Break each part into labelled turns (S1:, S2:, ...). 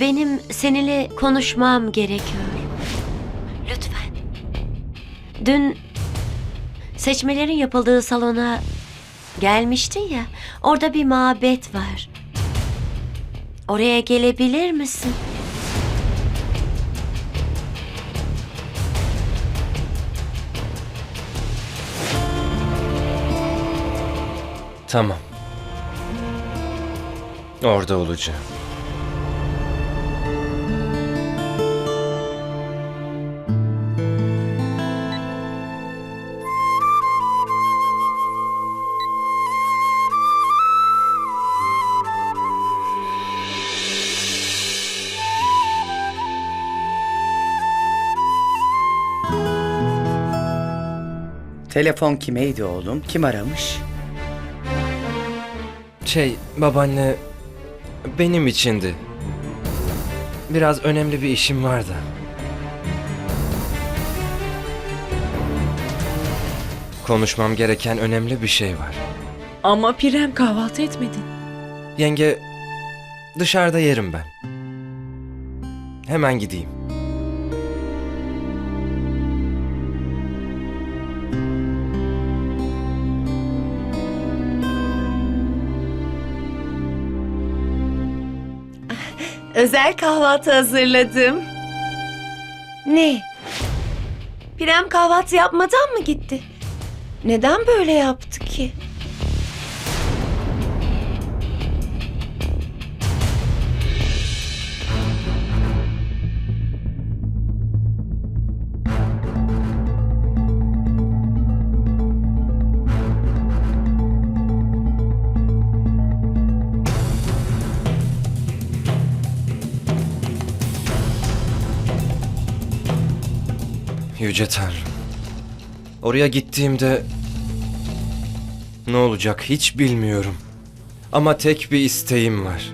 S1: Benim seninle konuşmam gerekiyor. Lütfen. Dün seçmelerin yapıldığı salona gelmiştin ya. Orada bir mabet var. Oraya gelebilir misin?
S2: Tamam. Orada olacağım.
S3: Telefon kimeydi oğlum? Kim aramış?
S2: Şey, babaanne benim içindi. Biraz önemli bir işim vardı. Konuşmam gereken önemli bir şey var.
S4: Ama Pirem kahvaltı etmedin.
S2: Yenge, dışarıda yerim ben. Hemen gideyim.
S5: Özel kahvaltı hazırladım. Ne? Pirem kahvaltı yapmadan mı gitti? Neden böyle yaptı ki?
S2: Yüce Tanrım. Oraya gittiğimde ne olacak hiç bilmiyorum. Ama tek bir isteğim var.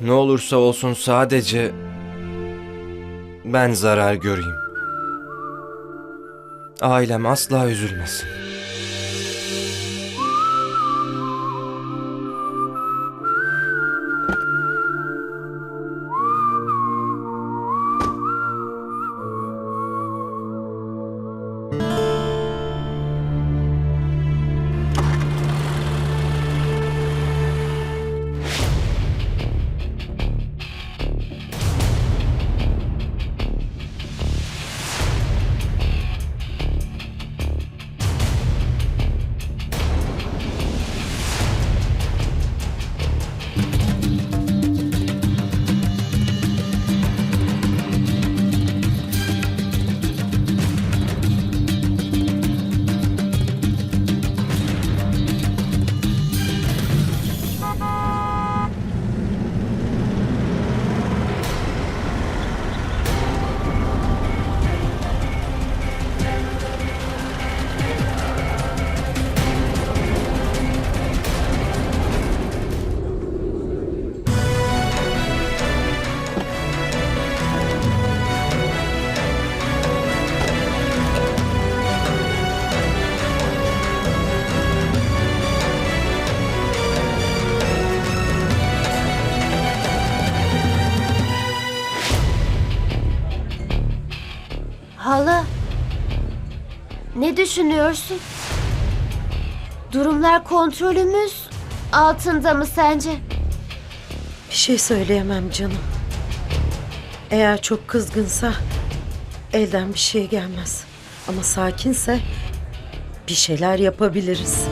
S2: Ne olursa olsun sadece ben zarar göreyim. Ailem asla üzülmesin.
S1: Düşünüyorsun? Durumlar kontrolümüz altında mı sence?
S6: Bir şey söyleyemem canım. Eğer çok kızgınsa elden bir şey gelmez. Ama sakinse bir şeyler yapabiliriz.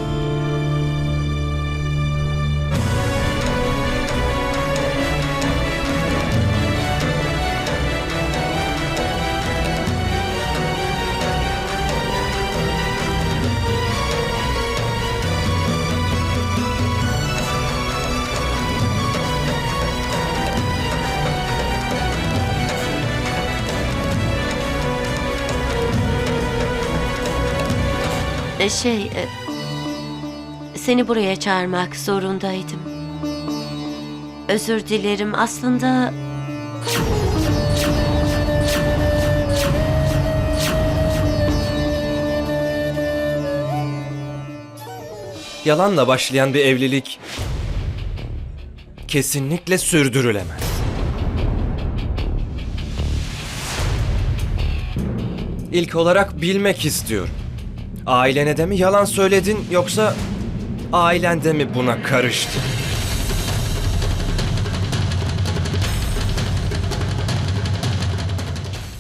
S1: Şey, e, seni buraya çağırmak zorundaydım. Özür dilerim. Aslında
S2: Yalanla başlayan bir evlilik kesinlikle sürdürülemez. İlk olarak bilmek istiyorum. Ailene de mi yalan söyledin yoksa ailen de mi buna karıştı?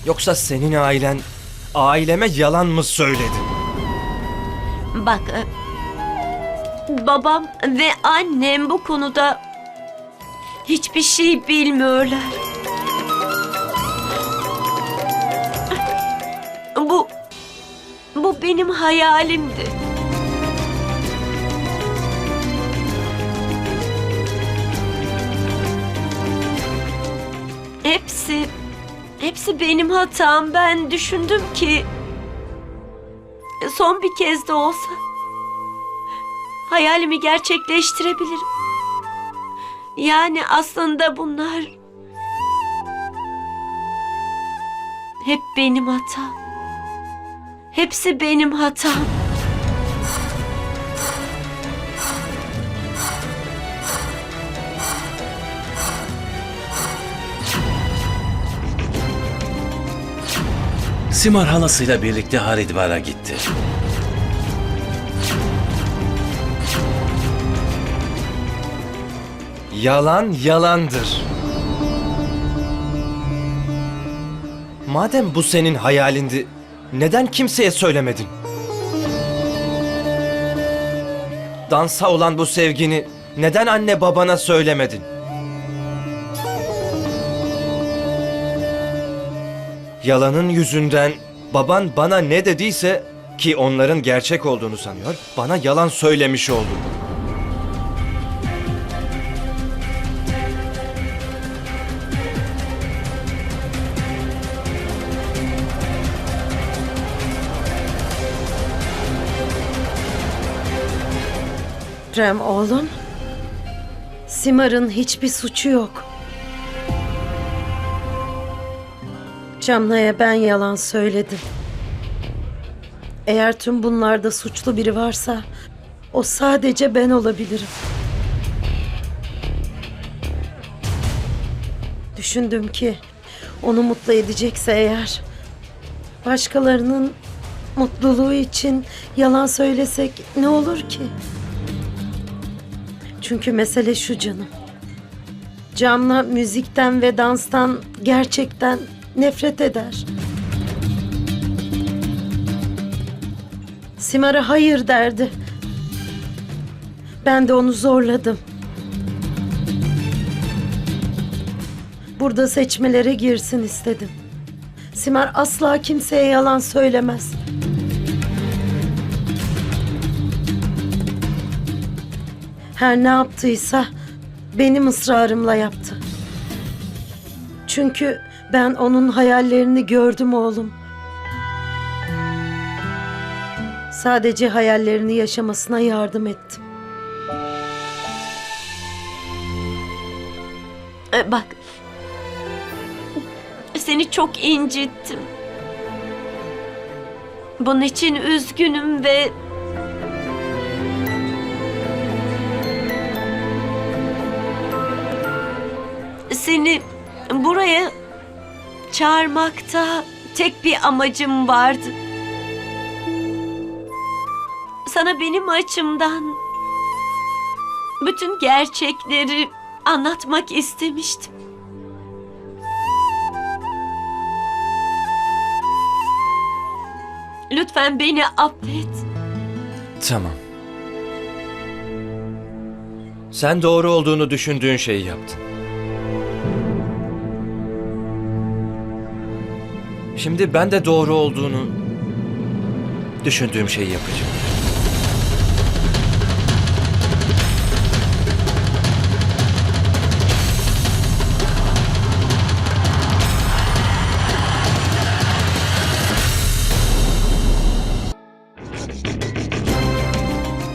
S2: Yoksa senin ailen aileme yalan mı söyledi?
S1: Bak, e, babam ve annem bu konuda hiçbir şey bilmiyorlar. Benim hayalimdi. Hepsi hepsi benim hatam. Ben düşündüm ki son bir kez de olsa hayalimi gerçekleştirebilirim. Yani aslında bunlar hep benim hatam. Hepsi benim hatam.
S7: Simar halasıyla birlikte Haridvar'a gitti.
S2: Yalan yalandır. Madem bu senin hayalindi, neden kimseye söylemedin? Dansa olan bu sevgini neden anne babana söylemedin? Yalanın yüzünden baban bana ne dediyse ki onların gerçek olduğunu sanıyor, bana yalan söylemiş oldu.
S6: Prem oğlum. Simar'ın hiçbir suçu yok. Camla'ya ben yalan söyledim. Eğer tüm bunlarda suçlu biri varsa o sadece ben olabilirim. Düşündüm ki onu mutlu edecekse eğer başkalarının mutluluğu için yalan söylesek ne olur ki? Çünkü mesele şu canım. Camla müzikten ve danstan gerçekten nefret eder. Simar'a hayır derdi. Ben de onu zorladım. Burada seçmelere girsin istedim. Simar asla kimseye yalan söylemez. Her ne yaptıysa benim ısrarımla yaptı. Çünkü ben onun hayallerini gördüm oğlum. Sadece hayallerini yaşamasına yardım ettim.
S1: E, Bak. Seni çok incittim. Bunun için üzgünüm ve seni buraya çağırmakta tek bir amacım vardı. Sana benim açımdan bütün gerçekleri anlatmak istemiştim. Lütfen beni affet.
S2: Tamam. Sen doğru olduğunu düşündüğün şeyi yaptın. Şimdi ben de doğru olduğunu düşündüğüm şeyi yapacağım.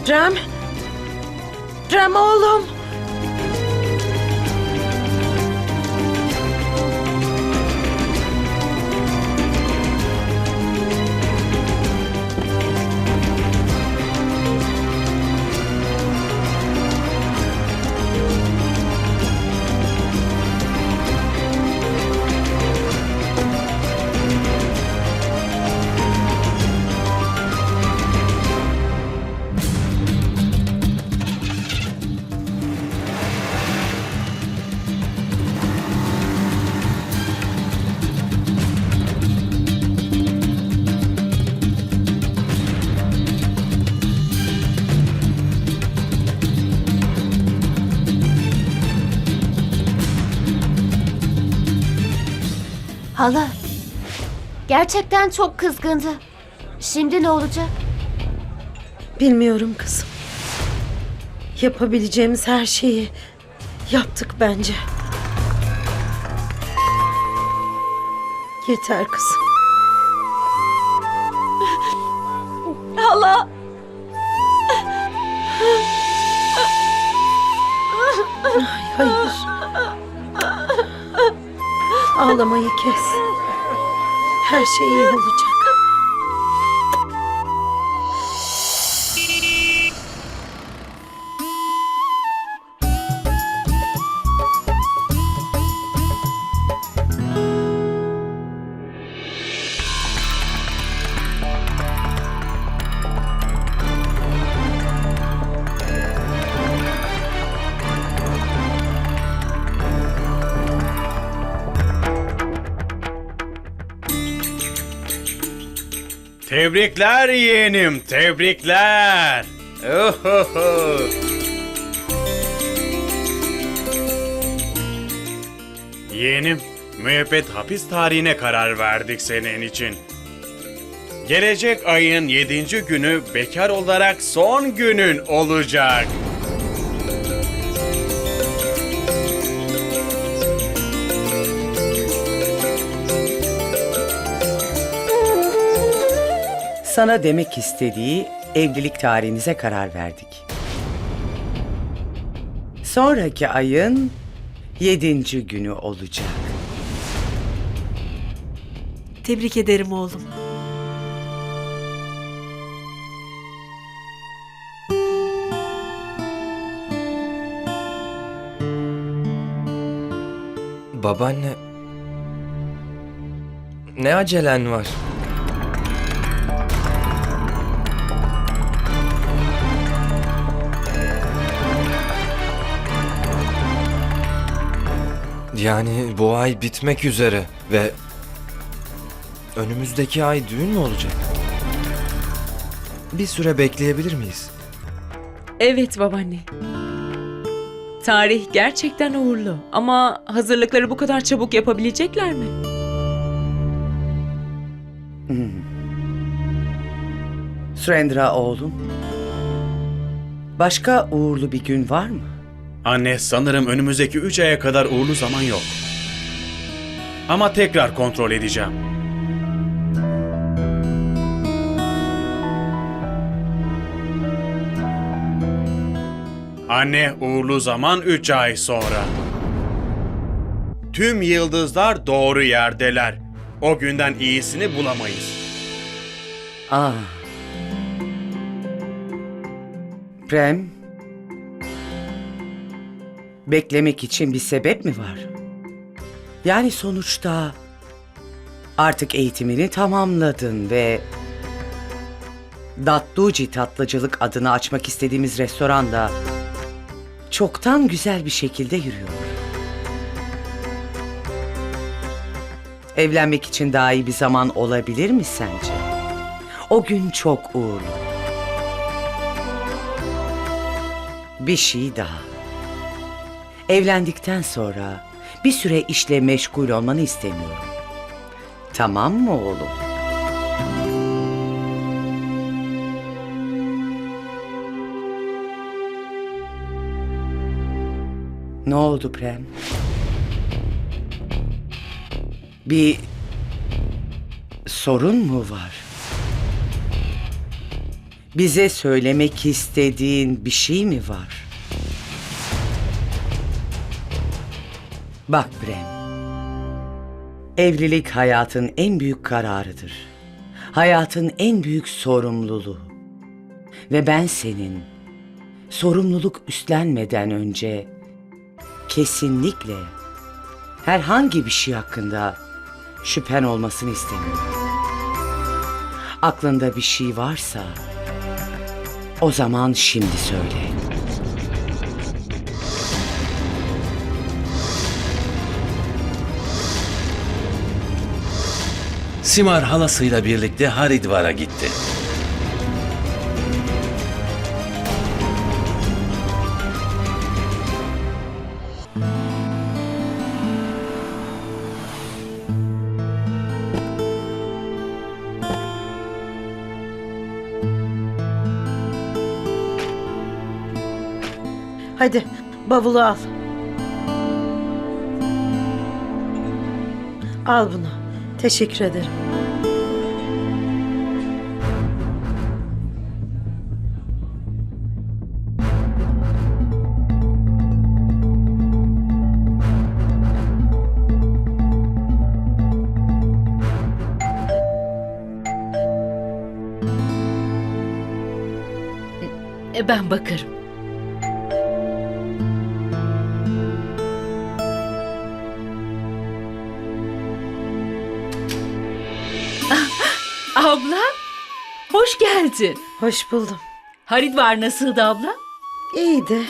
S6: Rem! Rem oğlum!
S8: Hala. Gerçekten çok kızgındı. Şimdi ne olacak?
S6: Bilmiyorum kızım. Yapabileceğimiz her şeyi yaptık bence. Yeter kızım.
S1: Hala.
S6: Ağlamayı kes. Her şey iyi olacak.
S9: Tebrikler yeğenim, tebrikler. Ohoho. Yeğenim, müebbet hapis tarihine karar verdik senin için. Gelecek ayın yedinci günü bekar olarak son günün olacak.
S3: Sana demek istediği evlilik tarihinize karar verdik. Sonraki ayın yedinci günü olacak.
S4: Tebrik ederim oğlum.
S2: Babaanne... Ne acelen var? Yani bu ay bitmek üzere ve önümüzdeki ay düğün mü olacak? Bir süre bekleyebilir miyiz?
S4: Evet babaanne. Tarih gerçekten uğurlu ama hazırlıkları bu kadar çabuk yapabilecekler mi?
S3: Surendra oğlum. Başka uğurlu bir gün var mı?
S9: Anne sanırım önümüzdeki üç aya kadar uğurlu zaman yok. Ama tekrar kontrol edeceğim. Anne uğurlu zaman 3 ay sonra. Tüm yıldızlar doğru yerdeler. O günden iyisini bulamayız.
S3: Aa. Prem. Beklemek için bir sebep mi var? Yani sonuçta artık eğitimini tamamladın ve Datluci Tatlıcılık adını açmak istediğimiz restoran da çoktan güzel bir şekilde yürüyor. Evlenmek için daha iyi bir zaman olabilir mi sence? O gün çok uğurlu. Bir şey daha. Evlendikten sonra bir süre işle meşgul olmanı istemiyorum. Tamam mı oğlum? Ne oldu Prem? Bir sorun mu var? Bize söylemek istediğin bir şey mi var? Bak Brem. Evlilik hayatın en büyük kararıdır. Hayatın en büyük sorumluluğu. Ve ben senin sorumluluk üstlenmeden önce kesinlikle herhangi bir şey hakkında şüphen olmasını istemiyorum. Aklında bir şey varsa o zaman şimdi söyle.
S7: Simar halasıyla birlikte Haridvar'a gitti.
S6: Hadi bavulu al. Al bunu. Teşekkür ederim.
S10: E, Ben bakarım. Abla, hoş geldin.
S6: Hoş buldum.
S10: Haridvar nasıldı abla?
S6: İyiydi.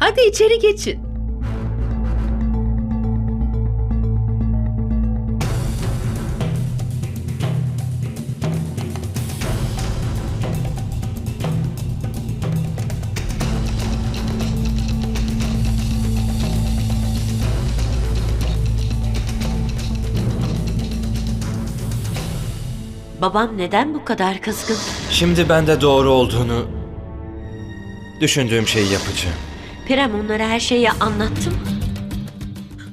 S10: Hadi içeri geçin.
S1: Babam neden bu kadar kızgın?
S2: Şimdi ben de doğru olduğunu düşündüğüm şeyi yapacağım.
S1: Prem onlara her şeyi anlattı mı?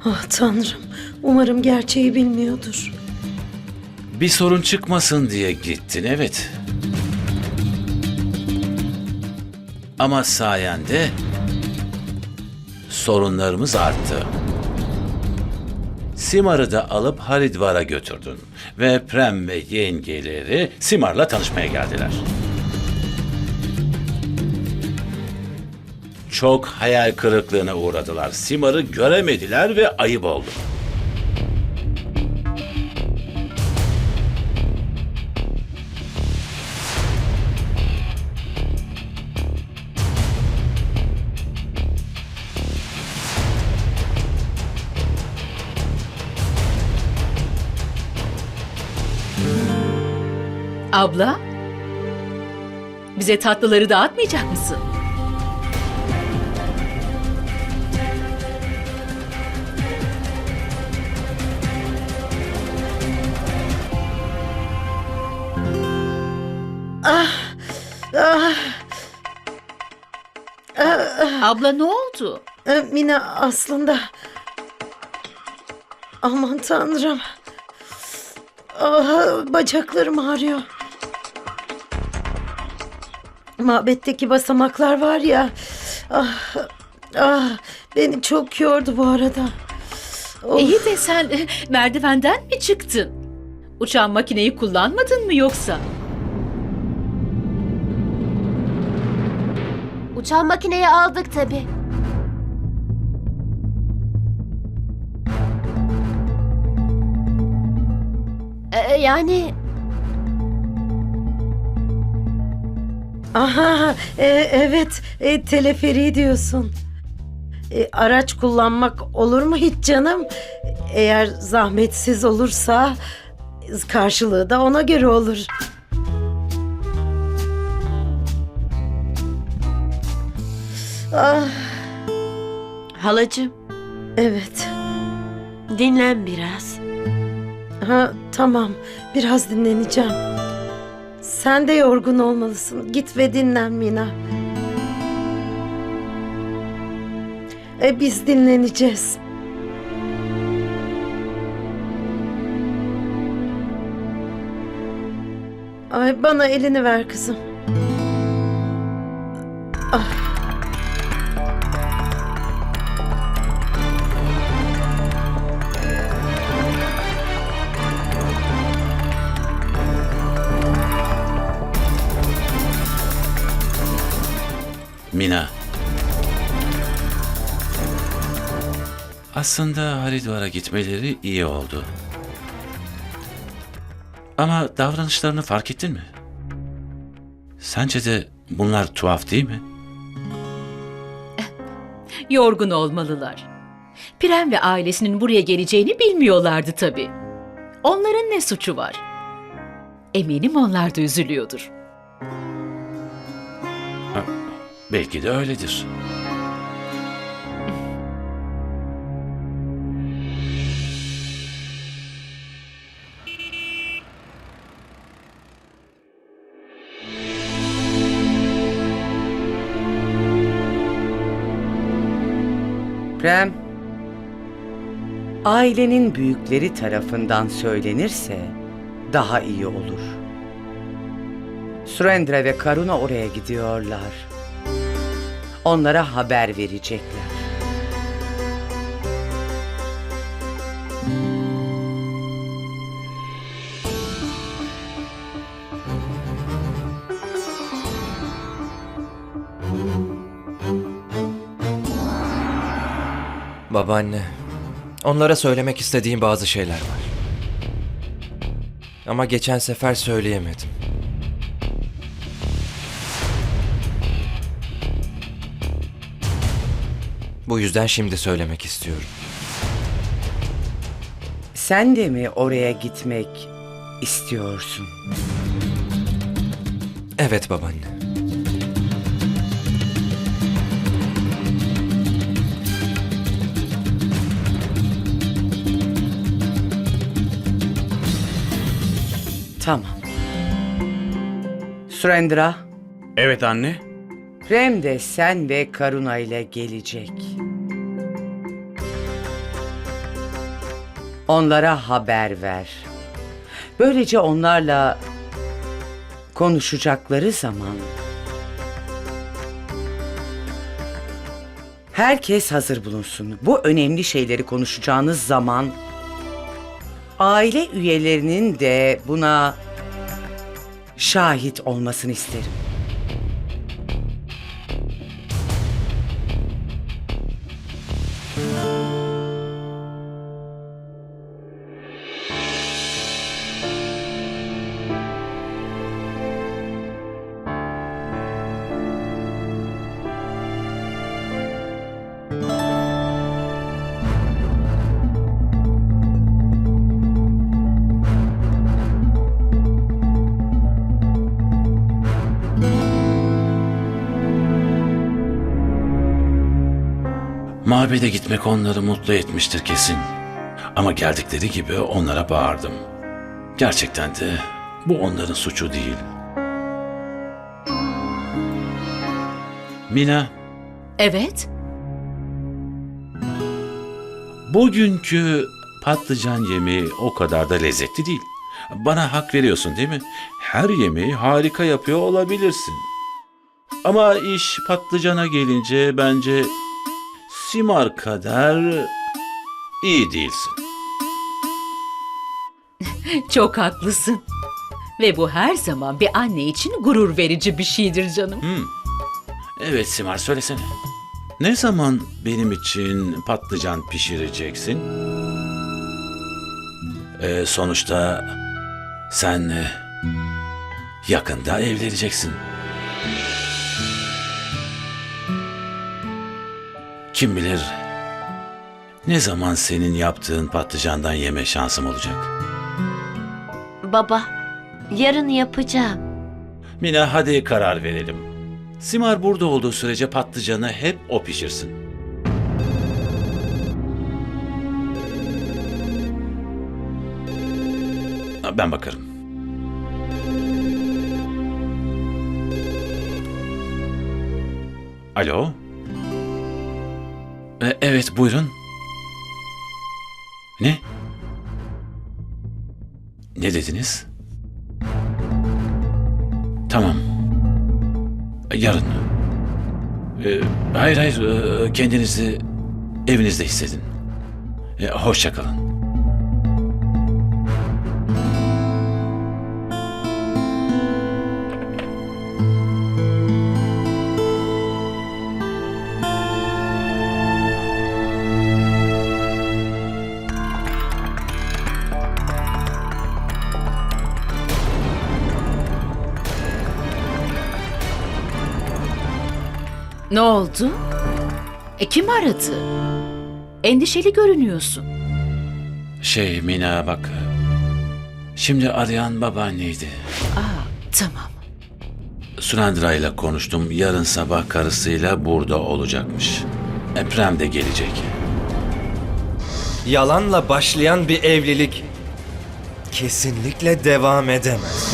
S6: Ah tanrım. Umarım gerçeği bilmiyordur.
S7: Bir sorun çıkmasın diye gittin evet. Ama sayende sorunlarımız arttı. Simar'ı da alıp Haridvar'a götürdün. Ve Prem ve yengeleri Simar'la tanışmaya geldiler. Çok hayal kırıklığına uğradılar. Simar'ı göremediler ve ayıp oldu.
S10: Abla, bize tatlıları dağıtmayacak mısın? Abla ne oldu?
S6: Ee, Mina aslında... Aman tanrım. Ah, bacaklarım ağrıyor. Mabetteki basamaklar var ya. Ah, ah, beni çok yordu bu arada. Of.
S10: İyi de sen e, merdivenden mi çıktın? Uçan makineyi kullanmadın mı yoksa?
S8: Uçan makineyi aldık tabii. Ee, yani
S6: Aha, e, evet, e, teleferi diyorsun. E, araç kullanmak olur mu hiç canım? Eğer zahmetsiz olursa karşılığı da ona göre olur. Ah,
S1: Halacığım
S6: evet.
S1: dinlen biraz.
S6: Ha, tamam, biraz dinleneceğim. Sen de yorgun olmalısın. Git ve dinlen Mina. E, biz dinleneceğiz. Ay bana elini ver kızım.
S7: Mina. Aslında Haridvar'a gitmeleri iyi oldu. Ama davranışlarını fark ettin mi? Sence de bunlar tuhaf değil mi?
S10: Yorgun olmalılar. Prem ve ailesinin buraya geleceğini bilmiyorlardı tabii. Onların ne suçu var? Eminim onlar da üzülüyordur.
S7: Belki de öyledir.
S3: Prem, ailenin büyükleri tarafından söylenirse daha iyi olur. Surendra ve Karuna oraya gidiyorlar. Onlara haber verecekler.
S2: Babaanne, onlara söylemek istediğim bazı şeyler var. Ama geçen sefer söyleyemedim. Bu yüzden şimdi söylemek istiyorum.
S3: Sen de mi oraya gitmek istiyorsun?
S2: Evet babaanne.
S3: Tamam. Surendra,
S9: Evet anne.
S3: Prem de sen ve Karuna ile gelecek. Onlara haber ver. Böylece onlarla konuşacakları zaman herkes hazır bulunsun. Bu önemli şeyleri konuşacağınız zaman aile üyelerinin de buna şahit olmasını isterim.
S7: Mabede gitmek onları mutlu etmiştir kesin. Ama geldikleri gibi onlara bağırdım. Gerçekten de bu onların suçu değil. Mina,
S10: Evet,
S7: bugünkü patlıcan yemeği o kadar da lezzetli değil. Bana hak veriyorsun değil mi? Her yemeği harika yapıyor olabilirsin. Ama iş patlıcana gelince bence Simar kadar iyi değilsin.
S10: çok haklısın. Ve bu her zaman bir anne için gurur verici bir şeydir canım.
S7: Hmm. Evet Simar söylesene. Ne zaman benim için patlıcan pişireceksin? Ee, sonuçta sen e, yakında evleneceksin. Kim bilir ne zaman senin yaptığın patlıcandan yeme şansım olacak.
S1: Baba, yarın yapacağım.
S7: Mina hadi karar verelim. Simar burada olduğu sürece patlıcanı hep o pişirsin. Ben bakarım. Alo? E, evet buyurun. Ne? Ne dediniz? Tamam. Yarın. Ee, hayır hayır ee, kendinizi evinizde hissedin. Ee, hoşça kalın.
S10: Ne oldu? E kim aradı? Endişeli görünüyorsun.
S7: Şey Mina bak. Şimdi arayan babaanneydi.
S10: Aa, tamam.
S7: Surendra ile konuştum. Yarın sabah karısıyla burada olacakmış. Eprem de gelecek.
S2: Yalanla başlayan bir evlilik kesinlikle devam edemez.